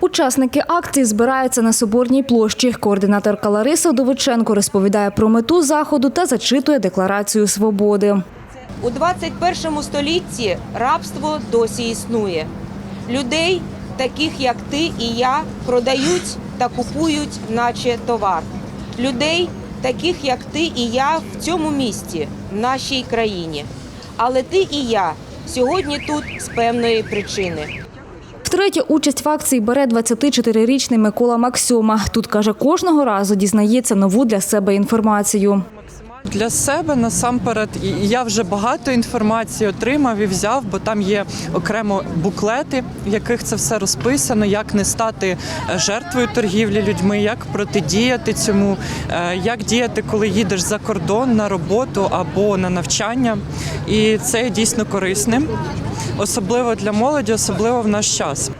Учасники акції збираються на Соборній площі. Координаторка Лариса Довиченко розповідає про мету заходу та зачитує декларацію свободи. У 21 столітті рабство досі існує. Людей, таких як ти і я, продають та купують, наче товар. Людей, таких як ти і я, в цьому місті, в нашій країні. Але ти і я сьогодні тут з певної причини. Втретє участь в акції бере 24-річний Микола Максюма. Тут каже, кожного разу дізнається нову для себе інформацію. Для себе насамперед я вже багато інформації отримав і взяв, бо там є окремо буклети, в яких це все розписано, як не стати е, жертвою торгівлі людьми, як протидіяти цьому, е, як діяти, коли їдеш за кордон на роботу або на навчання. І це дійсно корисним, особливо для молоді, особливо в наш час.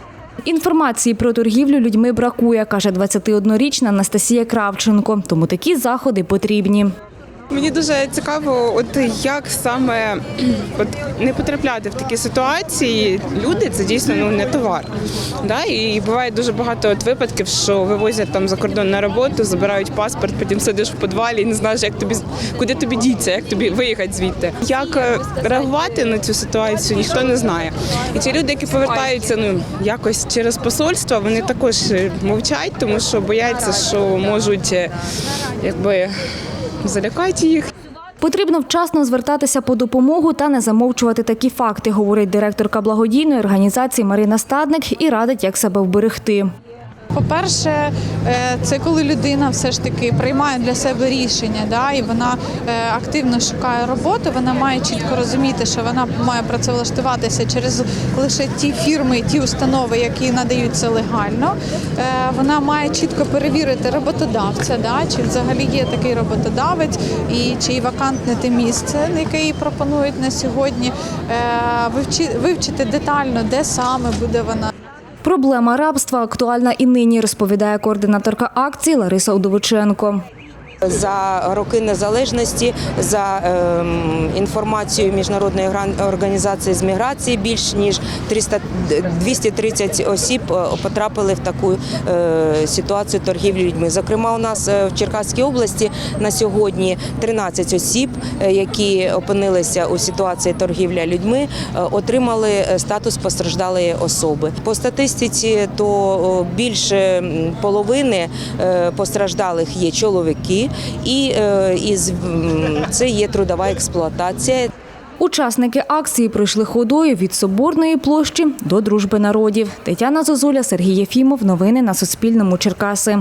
Інформації про торгівлю людьми бракує, каже 21-річна Анастасія Кравченко. Тому такі заходи потрібні. Мені дуже цікаво, от як саме от не потрапляти в такі ситуації. Люди це дійсно ну не товар. Да? І буває дуже багато от випадків, що вивозять там за кордон на роботу, забирають паспорт, потім сидиш в підвалі і не знаєш, як тобі куди тобі діться, як тобі виїхати звідти. Як е, реагувати на цю ситуацію, ніхто не знає. І ті люди, які повертаються, ну якось через посольство, вони також е, мовчать, тому що бояться, що можуть е, якби залякати їх. Потрібно вчасно звертатися по допомогу та не замовчувати такі факти, говорить директорка благодійної організації Марина Стадник і радить, як себе вберегти. По-перше, е, це коли людина все ж таки приймає для себе рішення, да, і вона е, активно шукає роботу. Вона має чітко розуміти, що вона має працевлаштуватися через лише ті фірми, ті установи, які надають це легально. Е, Вона має чітко перевірити роботодавця, да, чи взагалі є такий роботодавець, і чи вакантне те місце, яке їй пропонують на сьогодні. Вивчити детально, де саме буде вона. Проблема рабства актуальна і нині, розповідає координаторка акції Лариса Удовиченко. За роки незалежності, за ем, інформацією міжнародної організації з міграції, більш ніж 300, 230 осіб е, потрапили в таку е, ситуацію торгівлі людьми. Зокрема, у нас е, в Черкаській області на сьогодні 13 осіб, які опинилися у ситуації торгівля людьми, отримали статус постраждалої особи. По статистиці, то більше половини постраждалих є чоловіки, і і це є трудова експлуатація. Учасники акції пройшли ходою від Соборної площі до Дружби народів. Тетяна Зозуля, Сергій Єфімов. Новини на Суспільному. Черкаси.